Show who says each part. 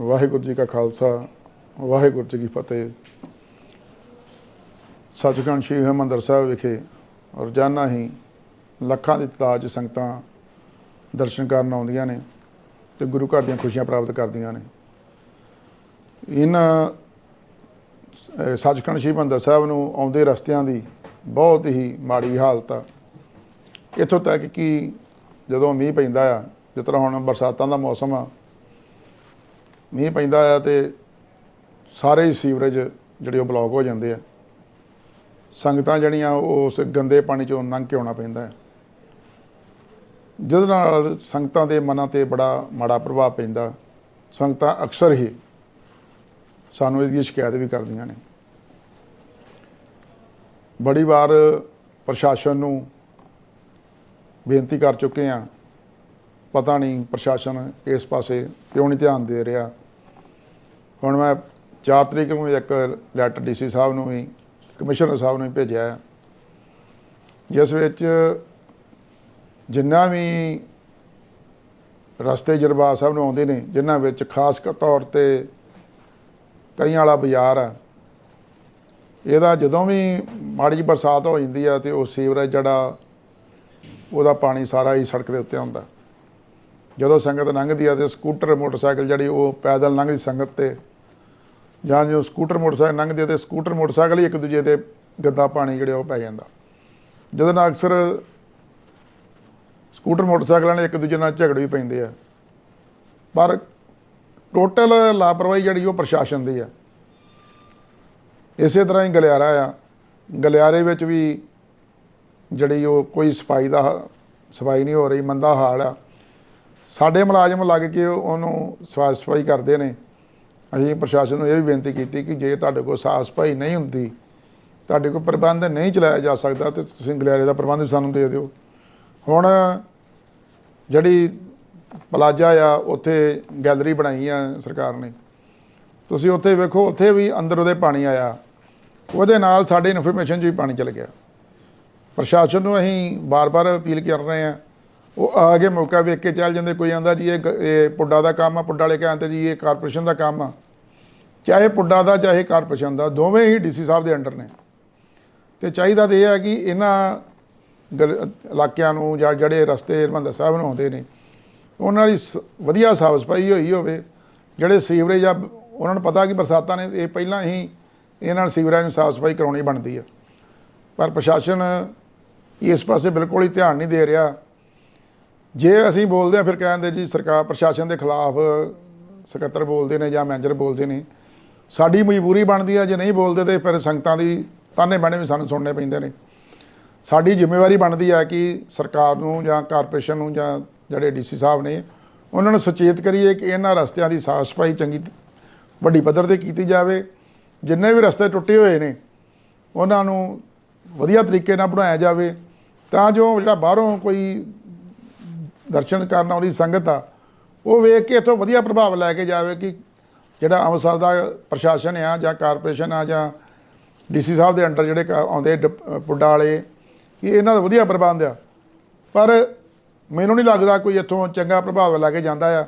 Speaker 1: ਵਾਹਿਗੁਰੂ ਜੀ ਕਾ ਖਾਲਸਾ, ਵਾਹਿਗੁਰੂ ਜੀ ਕੀ ਫਤਿਹ। ਸੱਚਖੰਡ ਸ੍ਰੀ ਹਰਿਮੰਦਰ ਸਾਹਿਬ ਵਿਖੇ ਰੋਜ਼ਾਨਾ ਹੀ ਲੱਖਾਂ ਦੀ ਤਾਦਾਦ 'ਚ ਸੰਗਤਾਂ ਦਰਸ਼ਨ ਕਰਨ ਆਉਂਦੀਆਂ ਨੇ ਤੇ ਗੁਰੂ ਘਰ ਦੀਆਂ ਖੁਸ਼ੀਆਂ ਪ੍ਰਾਪਤ ਕਰਦੀਆਂ ਨੇ। ਇਹਨਾਂ ਸੱਚਖੰਡ ਸ੍ਰੀ ਹਰਿਮੰਦਰ ਸਾਹਿਬ ਨੂੰ ਆਉਂਦੇ ਰਸਤਿਆਂ ਦੀ ਬਹੁਤ ਹੀ ਮਾੜੀ ਹਾਲਤ ਆ। ਇੱਥੋਂ ਤੱਕ ਕਿ ਜਦੋਂ ਮੀਂਹ ਪੈਂਦਾ ਆ, ਜਿਸ ਤਰ੍ਹਾਂ ਹੁਣ ਬਰਸਾਤਾਂ ਦਾ ਮੌਸਮ ਆ ਮੀਂਹ ਪੈਂਦਾ ਆ ਤੇ ਸਾਰੇ ਹੀ ਸੀਵਰੇਜ ਜਿਹੜੇ ਉਹ ਬਲੌਕ ਹੋ ਜਾਂਦੇ ਆ। ਸੰਗਤਾਂ ਜਿਹੜੀਆਂ ਉਹ ਉਸ ਗੰਦੇ ਪਾਣੀ ਚੋਂ ਲੰਘ ਕੇ ਆਉਣਾ ਪੈਂਦਾ ਹੈ। ਜਿਹਦੇ ਨਾਲ ਸੰਗਤਾਂ ਦੇ ਮਨਾਂ ਤੇ ਬੜਾ ਮਾੜਾ ਪ੍ਰਭਾਵ ਪੈਂਦਾ। ਸੰਗਤਾਂ ਅਕਸਰ ਹੀ ਸਾਨੂੰ ਇਹਦੀ ਸ਼ਿਕਾਇਤ ਵੀ ਕਰਦੀਆਂ ਨੇ। ਬੜੀ ਵਾਰ ਪ੍ਰਸ਼ਾਸਨ ਨੂੰ ਬੇਨਤੀ ਕਰ ਚੁੱਕੇ ਆ ਪਤਾ ਨਹੀਂ ਪ੍ਰਸ਼ਾਸਨ ਇਸ ਪਾਸੇ ਕਿਉਂ ਨਹੀਂ ਧਿਆਨ ਦੇ ਰਿਹਾ। ਹੁਣ ਮੈਂ 4 ਤਰੀਕ ਨੂੰ ਇੱਕ ਲੈਟਰ ਡੀਸੀ ਸਾਹਿਬ ਨੂੰ ਵੀ, ਕਮਿਸ਼ਨਰ ਸਾਹਿਬ ਨੂੰ ਵੀ ਭੇਜਿਆ ਜਿਸ ਵਿੱਚ ਜਿੰਨਾ ਵੀ ਰਸਤੇ ਜਰਬਾਰ ਸਾਹਿਬ ਨੂੰ ਆਉਂਦੇ ਨੇ, ਜਿਨ੍ਹਾਂ ਵਿੱਚ ਖਾਸ ਤੌਰ ਤੇ ਕਈਆਂ ਵਾਲਾ ਬਾਜ਼ਾਰ ਆ, ਇਹਦਾ ਜਦੋਂ ਵੀ ਮਾੜੀ ਜਿਹੀ ਬਰਸਾਤ ਹੋ ਜਾਂਦੀ ਆ ਤੇ ਉਹ ਸੀਵਰੇਜ ਜਿਹੜਾ, ਉਹਦਾ ਪਾਣੀ ਸਾਰਾ ਹੀ ਸੜਕ ਦੇ ਉੱਤੇ ਆਉਂਦਾ। ਜਦੋਂ ਸੰਗਤ ਲੰਘਦੀ ਆ ਤੇ ਸਕੂਟਰ, ਮੋਟਰਸਾਈਕਲ ਜਿਹੜੀ ਉਹ ਪੈਦਲ ਲੰਘਦੀ ਸੰਗਤ ਤੇ, ਜਾਂ ਜੋ ਸਕੂਟਰ, ਮੋਟਰਸਾਈਕਲ ਲੰਘਦੇ ਆ ਤੇ ਸਕੂਟਰ, ਮੋਟਰਸਾਈਕਲ ਹੀ ਇੱਕ ਦੂਜੇ ਤੇ ਗੱਦਾ ਪਾਣੀ ਜਿਹੜਾ ਉਹ ਪੈ ਜਾਂਦਾ। ਜਿਹਦੇ ਨਾਲ ਅਕਸਰ ਸਕੂਟਰ, ਮੋਟਰਸਾਈਕਲਾਂ ਨੇ ਇੱਕ ਦੂਜੇ ਨਾਲ ਝਗੜੇ ਵੀ ਪੈਂਦੇ ਆ। ਪਰ ਟੋਟਲ ਲਾਪਰਵਾਹੀ ਜਿਹੜੀ ਉਹ ਪ੍ਰਸ਼ਾਸਨ ਦੀ ਆ। ਇਸੇ ਤਰ੍ਹਾਂ ਹੀ ਗਲਿਆਰਾ ਆ। ਗਲਿਆਰੇ ਵਿੱਚ ਵੀ ਜਿਹੜੀ ਉਹ ਕੋਈ ਸਫ਼ਾਈ ਦਾ ਸਫ਼ਾਈ ਨਹੀਂ ਹੋ ਰਹੀ, ਮੰਦਾ ਹਾਲ ਆ। ਸਾਡੇ ਮੁਲਾਜ਼ਮ ਲੱਗ ਕੇ ਉਹਨੂੰ ਸਾਫ਼ ਸਫ਼ਾਈ ਕਰਦੇ ਨੇ। ਅਸੀਂ ਪ੍ਰਸ਼ਾਸਨ ਨੂੰ ਇਹ ਵੀ ਬੇਨਤੀ ਕੀਤੀ ਕਿ ਜੇ ਤੁਹਾਡੇ ਕੋਲ ਸਾਫ਼ ਸਫ਼ਾਈ ਨਹੀਂ ਹੁੰਦੀ, ਤੁਹਾਡੇ ਕੋਲ ਪ੍ਰਬੰਧ ਨਹੀਂ ਚਲਾਇਆ ਜਾ ਸਕਦਾ ਤੇ ਤੁਸੀਂ ਗਲਿਆਰੇ ਦਾ ਪ੍ਰਬੰਧ ਵੀ ਸਾਨੂੰ ਦੇ ਦਿਓ। ਹੁਣ ਜਿਹੜੀ ਪਲਾਜ਼ਾ ਆ, ਉੱਥੇ ਗੈਲਰੀ ਬਣਾਈ ਆ ਸਰਕਾਰ ਨੇ। ਤੁਸੀਂ ਉੱਥੇ ਵੇਖੋ, ਉੱਥੇ ਵੀ ਅੰਦਰ ਉਹਦੇ ਪਾਣੀ ਆਇਆ। ਉਹਦੇ ਨਾਲ ਸਾਡੇ ਇਨਫੋਰਮੇਸ਼ਨ 'ਚ ਵੀ ਪਾਣੀ ਚਲ ਗਿਆ। ਪ੍ਰਸ਼ਾਸਨ ਨੂੰ ਅਸੀਂ ਬਾਰ-ਬਾਰ ਅਪੀਲ ਕਰ ਰਹੇ ਹਾਂ ਉਹ ਆ ਕੇ ਮੌਕਾ ਵੇਖ ਕੇ ਚੱਲ ਜਾਂਦੇ, ਕੋਈ ਆਂਦਾ ਜੀ ਇਹ ਗ- ਇਹ ਪੁੱਡਾ ਦਾ ਕੰਮ ਆ, ਪੁੱਡਾ ਵਾਲੇ ਕਹਿੰਦੇ ਜੀ ਇਹ ਕਾਰਪੋਰੇਸ਼ਨ ਦਾ ਕੰਮ ਆ। ਚਾਹੇ ਪੁੱਡਾ ਦਾ, ਚਾਹੇ ਕਾਰਪੋਰੇਸ਼ਨ ਦਾ, ਦੋਵੇਂ ਹੀ ਡੀਸੀ ਸਾਹਿਬ ਦੇ ਅੰਡਰ ਨੇ। ਤੇ ਚਾਹੀਦਾ ਤਾਂ ਇਹ ਹੈ ਕਿ ਇਹਨਾਂ ਗਲ- ਇਲਾਕਿਆਂ ਨੂੰ ਜਾਂ ਜਿਹੜੇ ਰਸਤੇ ਹਰਿਮੰਦਰ ਸਾਹਿਬ ਨੂੰ ਆਉਂਦੇ ਨੇ, ਉਹਨਾਂ ਦੀ ਸ- ਵਧੀਆ ਸਾਫ਼ ਸਫ਼ਾਈ ਹੋਈ ਹੋਵੇ। ਜਿਹੜੇ ਸੀਵਰੇਜ ਆ, ਉਹਨਾਂ ਨੂੰ ਪਤਾ ਕਿ ਬਰਸਾਤਾਂ ਨੇ, ਇਹ ਪਹਿਲਾਂ ਹੀ ਇਹਨਾਂ ਸੀਵਰੇਜ ਨੂੰ ਸਾਫ਼ ਸਫ਼ਾਈ ਕਰਾਉਣੀ ਬਣਦੀ ਆ। ਪਰ ਪ੍ਰਸ਼ਾਸਨ ਇਸ ਪਾਸੇ ਬਿਲਕੁਲ ਹੀ ਧਿਆਨ ਨਹੀਂ ਦੇ ਰਿਹਾ। ਜੇ ਅਸੀਂ ਬੋਲਦੇ ਆ ਫਿਰ ਕਹਿੰਦੇ ਜੀ ਸਰਕਾਰ, ਪ੍ਰਸ਼ਾਸਨ ਦੇ ਖਿਲਾਫ ਸਕੱਤਰ ਬੋਲਦੇ ਨੇ ਜਾਂ ਮੈਨੇਜਰ ਬੋਲਦੇ ਨੇ। ਸਾਡੀ ਮਜਬੂਰੀ ਬਣਦੀ ਆ ਜੇ ਨਹੀਂ ਬੋਲਦੇ ਤੇ ਫਿਰ ਸੰਗਤਾਂ ਦੀ ਤਾਨੇ ਬਾਣੇ ਵੀ ਸਾਨੂੰ ਸੁਣਨੇ ਪੈਂਦੇ ਨੇ। ਸਾਡੀ ਜ਼ਿੰਮੇਵਾਰੀ ਬਣਦੀ ਆ ਕਿ ਸਰਕਾਰ ਨੂੰ ਜਾਂ ਕਾਰਪੋਰੇਸ਼ਨ ਨੂੰ ਜਾਂ ਜਿਹੜੇ ਡੀਸੀ ਸਾਹਿਬ ਨੇ, ਉਹਨਾਂ ਨੂੰ ਸੁਚੇਤ ਕਰੀਏ ਕਿ ਇਹਨਾਂ ਰਸਤਿਆਂ ਦੀ ਸਾਫ਼ ਸਫ਼ਾਈ ਚੰਗੀ ਵੱਡੀ ਪੱਧਰ ਤੇ ਕੀਤੀ ਜਾਵੇ। ਜਿੰਨੇ ਵੀ ਰਸਤੇ ਟੁੱਟੇ ਹੋਏ ਨੇ, ਉਹਨਾਂ ਨੂੰ ਵਧੀਆ ਤਰੀਕੇ ਨਾਲ ਬਣਾਇਆ ਜਾਵੇ। ਤਾਂ ਜੋ ਜਿਹੜਾ ਬਾਹਰੋਂ ਕੋਈ ਦਰਸ਼ਨ ਕਰਨ ਆਉਂਦੀ ਸੰਗਤ ਆ, ਉਹ ਵੇਖ ਕੇ ਇੱਥੋਂ ਵਧੀਆ ਪ੍ਰਭਾਵ ਲੈ ਕੇ ਜਾਵੇ ਕਿ ਜਿਹੜਾ ਅੰਮ੍ਰਿਤਸਰ ਦਾ ਪ੍ਰਸ਼ਾਸਨ ਆ ਜਾਂ ਕਾਰਪੋਰੇਸ਼ਨ ਆ ਜਾਂ ਡੀਸੀ ਸਾਹਿਬ ਦੇ ਅੰਡਰ ਜਿਹੜੇ ਕ- ਆਉਂਦੇ ਡ- ਪੁੱਡਾ ਵਾਲੇ ਕਿ ਇਹਨਾਂ ਦਾ ਵਧੀਆ ਪ੍ਰਬੰਧ ਆ। ਪਰ ਮੈਨੂੰ ਨਹੀਂ ਲੱਗਦਾ ਕੋਈ ਇੱਥੋਂ ਚੰਗਾ ਪ੍ਰਭਾਵ ਲੈ ਕੇ ਜਾਂਦਾ ਆ।